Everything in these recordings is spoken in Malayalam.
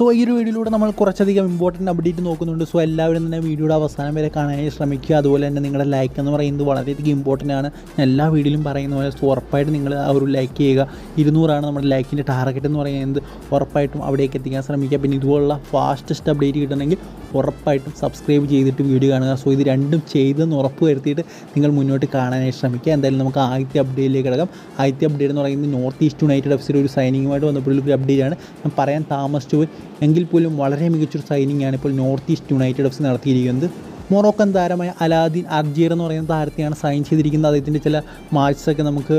സോ ഈ ഒരു വീഡിയോയിലൂടെ നമ്മൾ കുറച്ചധികം ഇമ്പോർട്ടന്റ് അപ്ഡേറ്റ് നോക്കുന്നുണ്ട്. സോ എല്ലാവരും തന്നെ വീഡിയോയുടെ അവസാനം വരെ കാണാനായി ശ്രമിക്കുക. അതുപോലെ തന്നെ നിങ്ങളുടെ ലൈക്ക് എന്ന് പറയുന്നത് വളരെയധികം ഇമ്പോർട്ടന്റ് ആണ്. എല്ലാ വീഡിയോയിലും പറയുന്ന പോലെ സോ ഉറപ്പായിട്ടും നിങ്ങൾ ആ ഒരു ലൈക്ക് ചെയ്യുക. ഇരുന്നൂറാണ് നമ്മുടെ ലൈക്കിന്റെ ടാർഗറ്റ് എന്ന് പറയുന്നത്. ഉറപ്പായിട്ടും അവിടേക്ക് എത്തിക്കാൻ ശ്രമിക്കുക. പിന്നെ ഇതുപോലുള്ള ഫാസ്റ്റസ്റ്റ് അപ്ഡേറ്റ് കിട്ടണമെങ്കിൽ ഉറപ്പായിട്ടും സബ്സ്ക്രൈബ് ചെയ്തിട്ട് വീഡിയോ കാണുക. സോ ഇത് രണ്ടും ചെയ്തെന്ന് ഉറപ്പ് വരുത്തിയിട്ട് നിങ്ങൾ മുന്നോട്ട് കാണാനായി ശ്രമിക്കുക. എന്തായാലും നമുക്ക് ആദ്യത്തെ അപ്ഡേറ്റിലേക്ക് കിടക്കാം. ആദ്യത്തെ അപ്ഡേറ്റ് എന്ന് പറയുന്നത് നോർത്ത് ഈസ്റ്റ് യുണൈറ്റഡ് എഫ് സിയുടെ ഒരു സൈനിങ്ങുമായിട്ട് വന്നപ്പോഴുള്ള ഒരു അപ്ഡേറ്റ് ആണ്. ഞാൻ പറയാൻ താമസിച്ചു പോയി. എങ്കിൽ പോലും വളരെ മികച്ചൊരു സൈനിങ് ആണ് ഇപ്പോൾ North East United F C നടത്തിയിരിക്കുന്നത്. മൊറോക്കൻ താരമായ അലാദീൻ അർജീർ എന്ന് പറയുന്ന താരത്തെയാണ് സൈൻ ചെയ്തിരിക്കുന്നത്. അദ്ദേഹത്തിന്റെ ചില മാച്ചൊക്കെ നമുക്ക്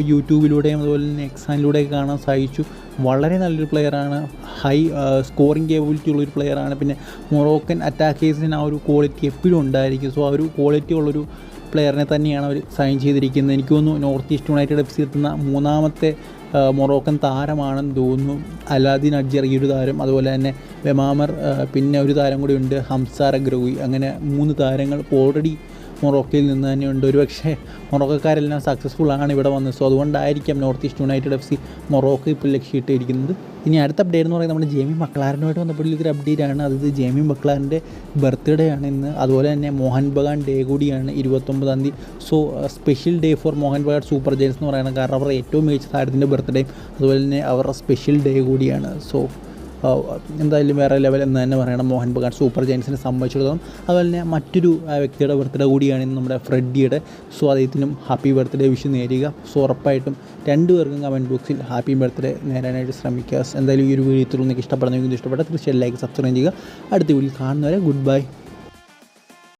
യൂട്യൂബിലൂടെയും അതുപോലെ തന്നെ എക്സാനിലൂടെയൊക്കെ കാണാൻ സാധിച്ചു. വളരെ നല്ലൊരു പ്ലെയറാണ് ഹൈ സ്കോറിംഗ് കേബിലിറ്റി ഉള്ളൊരു പ്ലെയറാണ് പിന്നെ മൊറോക്കൻ അറ്റാക്കേഴ്സിന് ആ ഒരു ക്വാളിറ്റി എപ്പോഴും ഉണ്ടായിരിക്കും. സോ ആ ഒരു ക്വാളിറ്റി ഉള്ളൊരു പ്ലെയറിനെ തന്നെയാണ് അവർ സൈൻ ചെയ്തിരിക്കുന്നത്. എനിക്ക് തോന്നുന്നു North East United F C എത്തുന്ന മൂന്നാമത്തെ മൊറോക്കൻ താരമാണെന്ന് തോന്നുന്നു. അലാദിൻ അഡ്ജർ ഈ ഒരു താരം അതുപോലെ തന്നെ വെമാമർ പിന്നെ ഒരു താരം കൂടി ഉണ്ട് ഹംസാർ അഗ്രൂയി അങ്ങനെ മൂന്ന് താരങ്ങൾ ഓൾറെഡി മൊറോക്കയിൽ നിന്ന് തന്നെയുണ്ട്. ഒരുപക്ഷെ മൊറോക്കക്കാരെല്ലാം സക്സസ്ഫുൾ ആണ് ഇവിടെ വന്നത്. സോ അതുകൊണ്ടായിരിക്കാം North East United F C മൊറോക്ക ഇപ്പോൾ ലക്ഷ്യമിട്ടിരിക്കുന്നത്. ഇനി അടുത്ത അപ്ഡേറ്റ് എന്ന് പറയുന്നത് നമ്മുടെ ജേമി മക്ലാറിനുമായിട്ട് വന്നപ്പോഴൊരു ഒരു അപ്ഡേറ്റ് ആണ്. അത് ജേമി മക്ലാറിന്റെ ബർത്ത്ഡേ ആണ് ഇന്ന്. അതുപോലെ തന്നെ മോഹൻ ബഗാൻ ഡേ കൂടിയാണ് ഇരുപത്തൊമ്പതാം തീയതി. So special day for Mohun Bagan super giants എന്ന് പറയുന്നത് കാരണം അവരുടെ ഏറ്റവും മികച്ച താരത്തിന്റെ ബർത്ത്ഡേയും അതുപോലെ തന്നെ അവരുടെ സ്പെഷ്യൽ ഡേ കൂടിയാണ്. സോ എന്തായാലും വേറെ ലെവൽ എന്ന് തന്നെ പറയണം. മോഹൻ ബഗാൻ സൂപ്പർ ജയൻസിനെ സംബന്ധിച്ചിടത്തോളം. അതുപോലെ തന്നെ മറ്റൊരു വ്യക്തിയുടെ ബർത്ത്ഡേ കൂടിയാണ് നമ്മുടെ ഫ്രെഡിയുടെ. സോ അദ്ദേഹത്തിനും ഹാപ്പി ബർത്ത്ഡേ വിഷ് നേരുക. സോ ഉറപ്പായിട്ടും രണ്ടുപേർക്കും കമന്റ് ബോക്സിൽ ഹാപ്പി ബർത്ത്ഡേ നേരാനായിട്ട് ശ്രമിക്കുക എന്തായാലും ഈ ഒരു വീഡിയോ നിങ്ങൾക്ക് ഇഷ്ടപ്പെടുന്നെങ്കിൽ ഇഷ്ടപ്പെട്ട തീർച്ചയായും ലൈക്ക് സബ്സ്ക്രൈബ് ചെയ്യുക. അടുത്ത വീഡിയോ കാണുന്നവരെ ഗുഡ് ബൈ